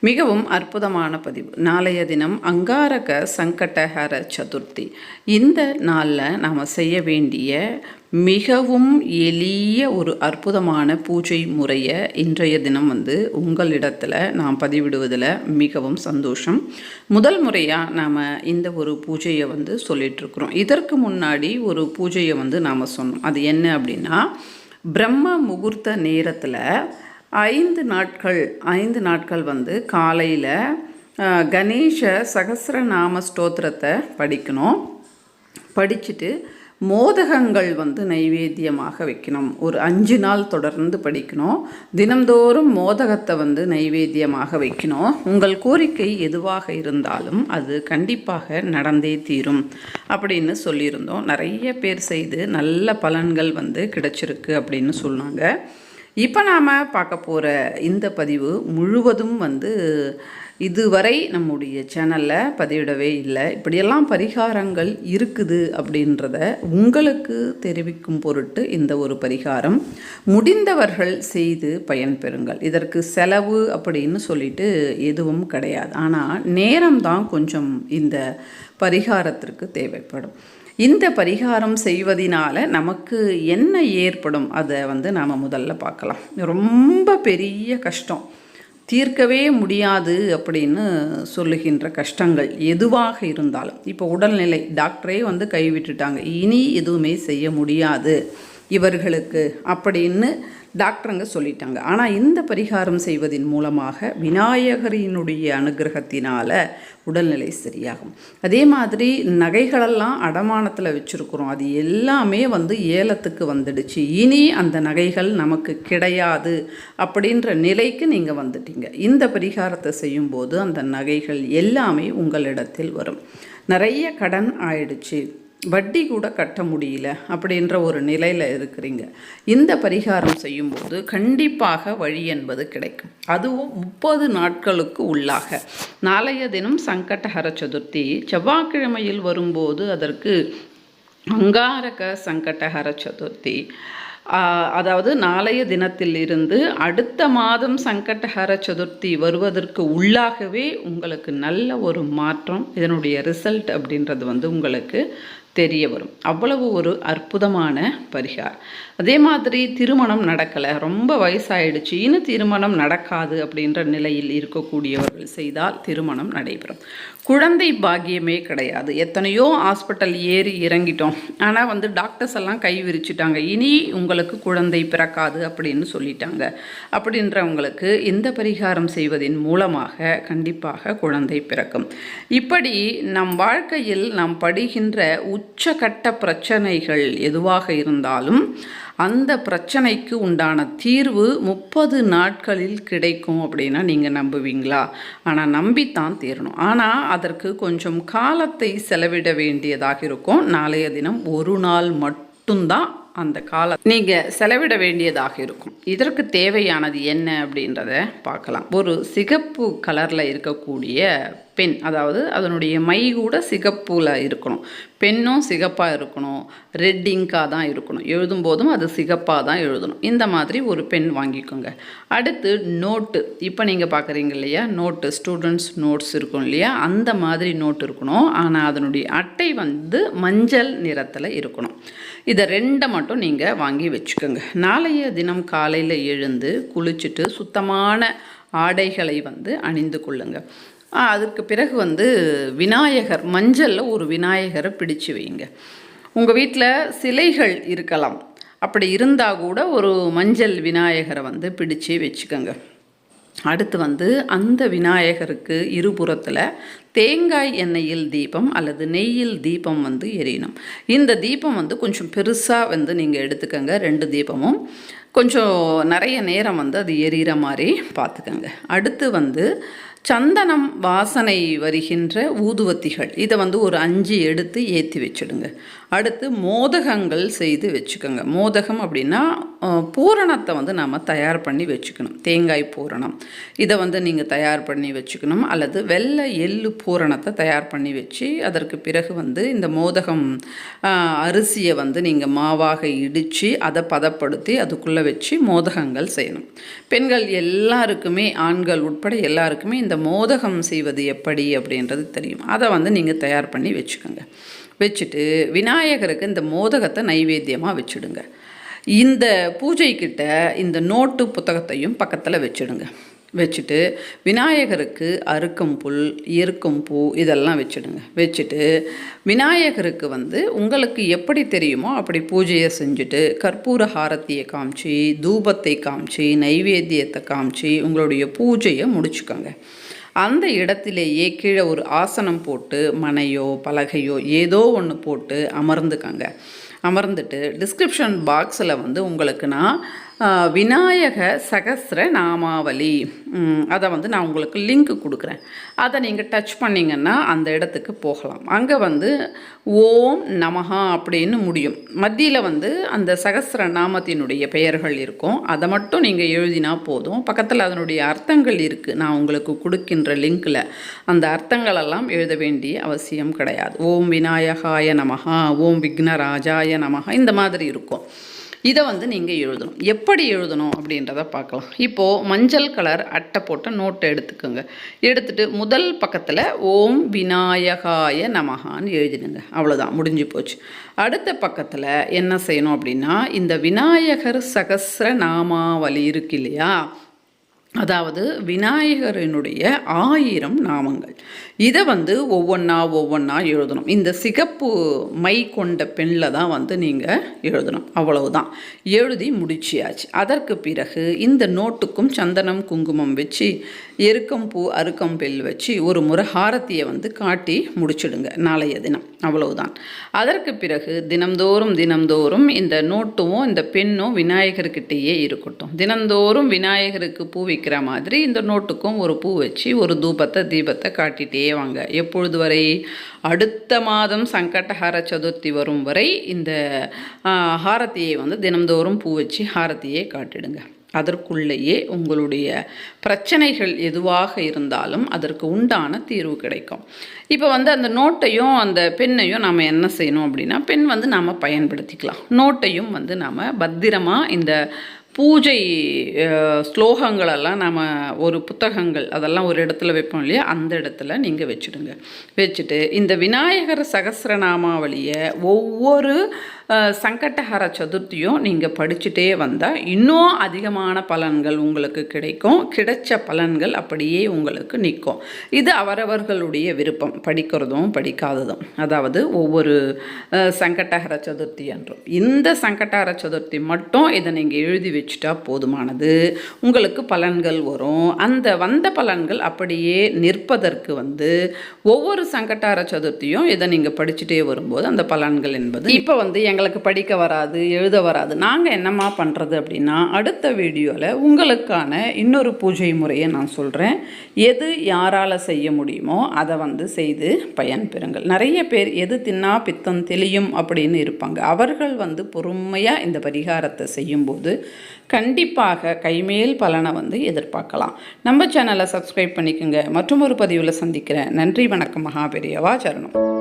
மிகவும் அற்புதமான பதிவு. நாளைய தினம் அங்காரக சங்கடஹர சதுர்த்தி. இந்த நாளில் நாம் செய்ய வேண்டிய மிகவும் எளிய ஒரு அற்புதமான பூஜை முறையை இன்றைய தினம் வந்து உங்களிடத்தில் நாம் பதிவிடுவதில் மிகவும் சந்தோஷம். முதல் முறையாக நாம் இந்த ஒரு பூஜையை வந்து சொல்லிகிட்ருக்குறோம் இதற்கு முன்னாடி ஒரு பூஜையை வந்து நாம் சொன்னோம். அது என்ன அப்படின்னா பிரம்ம முகூர்த்த நேரத்தில் ஐந்து நாட்கள் ஐந்து நாட்கள் வந்து காலையில் கணேஷ சகசிரநாம ஸ்தோத்திரத்தை படிக்கணும். படிச்சுட்டு மோதகங்கள் வந்து நைவேத்தியமாக வைக்கணும். ஒரு அஞ்சு நாள் தொடர்ந்து படிக்கணும். தினந்தோறும் மோதகத்தை வந்து நைவேத்தியமாக வைக்கணும். உங்கள் கோரிக்கை எதுவாக இருந்தாலும் அது கண்டிப்பாக நடந்தே தீரும் அப்படின்னு சொல்லியிருந்தோம். நிறைய பேர் செய்து நல்ல பலன்கள் வந்து கிடைச்சிருக்கு அப்படின்னு சொன்னாங்க. இப்போ நாம் பார்க்க போகிற இந்த பதிவு முழுவதும் வந்து இதுவரை நம்முடைய சேனலில் பதிவிடவே இல்லை. இப்படியெல்லாம் பரிகாரங்கள் இருக்குது அப்படின்றத உங்களுக்கு தெரிவிக்கும் பொருட்டு இந்த ஒரு பரிகாரம். முடிந்தவர்கள் செய்து பயன்பெறுங்கள் இதற்கு செலவு அப்படின்னு சொல்லிட்டு எதுவும் கிடையாது. ஆனால் நேரம்தான் கொஞ்சம் இந்த பரிகாரத்திற்கு தேவைப்படும். இந்த பரிகாரம் செய்வதனால நமக்கு என்ன ஏற்படும்? அதை வந்து நாம் முதல்ல பார்க்கலாம். ரொம்ப பெரிய கஷ்டம். தீர்க்கவே முடியாது அப்படின்னு சொல்லுகின்ற கஷ்டங்கள் எதுவாக இருந்தாலும். இப்போ உடல்நிலை டாக்டரே வந்து கைவிட்டுட்டாங்க இனி எதுவுமே செய்ய முடியாது. இவர்களுக்கு அப்படின்னு டாக்டருங்க சொல்லிட்டாங்க. ஆனால் இந்த பரிகாரம் செய்வதன் மூலமாக விநாயகரினுடைய அனுகிரகத்தினால் உடல்நிலை சரியாகும். அதே மாதிரி நகைகளெல்லாம் அடமானத்தில் வச்சுருக்குறோம். அது எல்லாமே வந்து ஏலத்துக்கு வந்துடுச்சு. இனி அந்த நகைகள் நமக்கு கிடையாது அப்படின்ற நிலைக்கு நீங்கள் வந்துட்டீங்க. இந்த பரிகாரத்தை செய்யும்போது அந்த நகைகள் எல்லாமே உங்களிடத்தில் வரும். நிறைய கடன் ஆயிடுச்சு. வட்டி கூட கட்ட முடியல அப்படின்ற ஒரு நிலையில் இருக்கிறீங்க. இந்த பரிகாரம் செய்யும்போது கண்டிப்பாக வழி என்பது கிடைக்கும். அதுவும் முப்பது நாட்களுக்கு உள்ளாக. நாளைய தினம் சங்கடஹர சதுர்த்தி செவ்வாய்க்கிழமையில் வரும்போது அதற்கு அங்காரக சங்கடஹர சதுர்த்தி. அதாவது நாளைய தினத்தில் இருந்து அடுத்த மாதம் சங்கடஹர சதுர்த்தி வருவதற்கு உள்ளாகவே உங்களுக்கு நல்ல ஒரு மாற்றம் இதனுடைய ரிசல்ட் அப்படின்றது வந்து உங்களுக்கு தெரிய வரும் அவ்வளவு ஒரு அற்புதமான பரிகாரம் அதே மாதிரி திருமணம் நடக்கலை. ரொம்ப வயசாயிடுச்சு. இன்னும் திருமணம் நடக்காது அப்படின்ற நிலையில் இருக்கக்கூடியவர்கள் செய்தால் திருமணம் நடைபெறும். குழந்தை பாக்கியமே கிடையாது. எத்தனையோ ஹாஸ்பிட்டல் ஏறி இறங்கிட்டோம். ஆனால் வந்து டாக்டர்ஸ் எல்லாம் கை விரிச்சிட்டாங்க. இனி உங்களுக்கு குழந்தை பிறக்காது அப்படின்னு சொல்லிட்டாங்க. அப்படின்றவங்களுக்கு இந்த பரிகாரம் செய்வதன் மூலமாக கண்டிப்பாக குழந்தை பிறக்கும். இப்படி நம் வாழ்க்கையில் நாம் படுகின்ற உச்சகட்ட பிரச்சனைகள் எதுவாக இருந்தாலும் அந்த பிரச்சனைக்கு உண்டான தீர்வு முப்பது நாட்களில் கிடைக்கும் அப்படின்னா நீங்கள் நம்புவீங்களா? ஆனால் நம்பித்தான் தீரணும். ஆனால் அதற்கு கொஞ்சம் காலத்தை செலவிட வேண்டியதாக இருக்கும். நாளைய தினம் ஒரு நாள் மட்டும்தான் அந்த காலம் நீங்கள் செலவிட வேண்டியதாக இருக்கும். இதற்கு தேவையானது என்ன அப்படின்றத பார்க்கலாம். ஒரு சிகப்பு கலரில் இருக்கக்கூடிய பென் அதாவது அதனுடைய மை கூட சிகப்பில் இருக்கணும். பெண்ணும் சிகப்பாக இருக்கணும். ரெட் இங்காக தான் இருக்கணும். எழுதும்போதும் அது சிகப்பாக தான் எழுதணும். இந்த மாதிரி ஒரு பென் வாங்கிக்கோங்க. அடுத்து நோட்டு இப்போ நீங்கள் பார்க்குறீங்க இல்லையா? நோட்டு ஸ்டூடெண்ட்ஸ் நோட்ஸ் இருக்கும் இல்லையா? அந்த மாதிரி நோட் இருக்கணும். ஆனால் அதனுடைய அட்டை வந்து மஞ்சள் நிறத்தில் இருக்கணும். இதை ரெண்டை மட்டும் நீங்கள் வாங்கி வச்சுக்கோங்க. நாளைய தினம் காலையில் எழுந்து குளிச்சுட்டு சுத்தமான ஆடைகளை வந்து அணிந்து கொள்ளுங்கள் அதற்கு பிறகு வந்து விநாயகர் மஞ்சளில் ஒரு விநாயகரை பிடிச்சு வைங்க. உங்கள் வீட்டில் சிலைகள் இருக்கலாம். அப்படி இருந்தால் கூட ஒரு மஞ்சள் விநாயகரை வந்து பிடிச்சு வச்சுக்கோங்க. அடுத்து வந்து அந்த விநாயகருக்கு இருபுறத்தில் தேங்காய் எண்ணெயில் தீபம் அல்லது நெய்யில் தீபம் வந்து எரியணும். இந்த தீபம் வந்து கொஞ்சம் பெருசாக வந்து நீங்கள் எடுத்துக்கோங்க ரெண்டு தீபமும். கொஞ்சம் நிறைய நேரம் வந்து அது எரியிற மாதிரி பார்த்துக்கோங்க. அடுத்து வந்து சந்தனம் வாசனை வருகின்ற ஊதுவத்திகள். இதை வந்து ஒரு அஞ்சு எடுத்து ஏற்றி வச்சுடுங்க. அடுத்து மோதகங்கள் செய்து வச்சுக்கோங்க. மோதகம் அப்படின்னா பூரணத்தை வந்து நாம் தயார் பண்ணி வச்சுக்கணும். தேங்காய் பூரணம். இதை வந்து நீங்கள் தயார் பண்ணி வச்சுக்கணும். அல்லது வெள்ளை எள்ளு பூரணத்தை தயார் பண்ணி வச்சு அதற்கு பிறகு வந்து இந்த மோதகம் அரிசியை வந்து நீங்கள் மாவாக இடித்து அதை பதப்படுத்தி அதுக்குள்ளே வச்சு மோதகங்கள் செய்யணும். பெண்கள் எல்லாருக்குமே ஆண்கள் உட்பட எல்லாருக்குமே இந்த மோதகம் செய்வது எப்படி அப்படின்றது தெரியும். அதை வந்து நீங்கள் தயார் பண்ணி வச்சுக்கோங்க. வச்சுட்டு விநாயகருக்கு இந்த மோதகத்தை நைவேத்தியமாக வச்சுடுங்க. இந்த பூஜைக்கிட்ட இந்த நோட்டு புத்தகத்தையும் பக்கத்தில் வச்சுடுங்க. வச்சுட்டு விநாயகருக்கு அறுக்கும் புல் இருக்கும் பூ இதெல்லாம் வச்சுடுங்க. வச்சுட்டு விநாயகருக்கு வந்து உங்களுக்கு எப்படி தெரியுமோ அப்படி பூஜையை செஞ்சுட்டு கற்பூர ஹாரத்தியை காமிச்சு தூபத்தை காமிச்சு நைவேத்தியத்தை காமிச்சு உங்களுடைய பூஜையை முடிச்சுக்கோங்க. அந்த இடத்திலேயே கீழே ஒரு ஆசனம் போட்டு மனையோ பலகையோ ஏதோ ஒன்று போட்டு அமர்ந்துக்கங்க. அமர்ந்துட்டு டிஸ்கிரிப்ஷன் பாக்ஸில் வந்து உங்களுக்கு நான் விநாயக சகசிர நாமாவளி. அதை வந்து நான் உங்களுக்கு லிங்க் கொடுக்குறேன். அதை நீங்கள் டச் பண்ணிங்கன்னா அந்த இடத்துக்கு போகலாம். அங்கே வந்து ஓம் நமஹா அப்படின்னு முடியும். மத்தியில் வந்து அந்த சகஸ்ர நாமத்தினுடைய பெயர்கள் இருக்கும். அதை மட்டும் நீங்கள் எழுதினா போதும். பக்கத்தில் அதனுடைய அர்த்தங்கள் இருக்குது நான் உங்களுக்கு கொடுக்கின்ற லிங்க்கில் அந்த அர்த்தங்களெல்லாம் எழுத வேண்டிய அவசியம் கிடையாது. ஓம் விநாயகாய நமஹா ஓம் விக்னராஜாய நமஹா இந்த மாதிரி இருக்கும். இதை வந்து நீங்கள் எழுதணும். எப்படி எழுதணும் அப்படின்றத பார்க்கலாம். இப்போது மஞ்சள் கலர் அட்டை போட்ட நோட்டை எடுத்துக்கோங்க. எடுத்துட்டு முதல் பக்கத்தில் ஓம் விநாயகாய நமகான்னு எழுதிடுங்க. அவ்வளோதான் முடிஞ்சு போச்சு. அடுத்த பக்கத்தில் என்ன செய்யணும் அப்படின்னா இந்த விநாயகர் சகஸ்ர நாமாவலி இருக்கு இல்லையா அதாவது விநாயகரினுடைய ஆயிரம் நாமங்கள். இதை வந்து ஒவ்வொன்றா ஒவ்வொன்றா எழுதணும். இந்த சிகப்பு மை கொண்ட பெண்ணில் தான் வந்து நீங்கள் எழுதணும். அவ்வளவுதான். எழுதி முடிச்சியாச்சு. அதற்கு பிறகு இந்த நோட்டுக்கும் சந்தனம் குங்குமம் வச்சு எருக்கம்பூ அருக்கம்பெல் வச்சு ஒரு முறை ஹாரத்தியை வந்து காட்டி முடிச்சிடுங்க. நாளைய தினம். அவ்வளவுதான். அதற்கு பிறகு தினம்தோறும் தினம்தோறும் இந்த நோட்டும் இந்த பெண்ணும் விநாயகர்கிட்டேயே இருக்கட்டும். தினந்தோறும் விநாயகருக்கு பூ வைக்கிற மாதிரி இந்த நோட்டுக்கும் ஒரு பூ வச்சு ஒரு தூபத்தை தீபத்தை காட்டிகிட்டே வாங்க. எப்பொழுது வரை? அடுத்த மாதம் சங்கடஹார சதுர்த்தி வரும் வரை இந்த ஹாரத்தியை வந்து தினம்தோறும் பூ வச்சு ஹாரத்தியை காட்டிடுங்க. அதற்குள்ளேயே உங்களுடைய பிரச்சனைகள் எதுவாக இருந்தாலும் அதற்கு உண்டான தீர்வு கிடைக்கும். இப்போ வந்து அந்த நோட்டையும் அந்த பெண்ணையும் நாம் என்ன செய்யணும் அப்படின்னா பெண் வந்து நாம் பயன்படுத்திக்கலாம். நோட்டையும் வந்து நாம் பத்திரமா இந்த பூஜை ஸ்லோகங்களெல்லாம் நம்ம ஒரு புத்தகங்கள் அதெல்லாம் ஒரு இடத்துல வைப்போம் இல்லையா? அந்த இடத்துல நீங்கள் வச்சுடுங்க. வச்சுட்டு இந்த விநாயகர் சகசிரநாமாவளியை ஒவ்வொரு சங்கடஹர சதுர்த்தியும் நீங்கள் படிச்சுட்டே வந்தால் இன்னும் அதிகமான பலன்கள் உங்களுக்கு கிடைக்கும். கிடைச்ச பலன்கள் அப்படியே உங்களுக்கு நிற்கும். இது அவரவர்களுடைய விருப்பம். படிக்கிறதும் படிக்காததும். அதாவது ஒவ்வொரு சங்கடஹர சதுர்த்தி என்றும் இந்த சங்கடஹர சதுர்த்தி மட்டும் இதை நீங்கள் எழுதி வச்சுட்டா போதுமானது. உங்களுக்கு பலன்கள் வரும். அந்த வந்த பலன்கள் அப்படியே நிற்பதற்கு வந்து ஒவ்வொரு சங்கட்டார சதுர்த்தியும் இதை நீங்கள் படிச்சுட்டே வரும்போது அந்த பலன்கள் என்பது இப்போ வந்து எங்களுக்கு படிக்க வராது எழுத வராது. நாங்கள் என்னம்மா பண்ணுறது அப்படின்னா அடுத்த வீடியோவில் உங்களுக்கான இன்னொரு பூஜை முறையை நான் சொல்கிறேன் எது யாரால் செய்ய முடியுமோ அதை வந்து செய்து பயன்பெறுங்கள் நிறைய பேர் எது தின்னா பித்தம் தெளியும் அப்படின்னு இருப்பாங்க. அவர்கள் வந்து பொறுமையாக இந்த பரிகாரத்தை செய்யும்போது கண்டிப்பாக கைமேல் பலனை வந்து எதிர்பார்க்கலாம். நம்ம சேனலை சப்ஸ்கிரைப் பண்ணிக்கோங்க. மற்றும் ஒரு பதிவில் சந்திக்கிறேன். நன்றி வணக்கம் மகாபெரியவா சரணம்.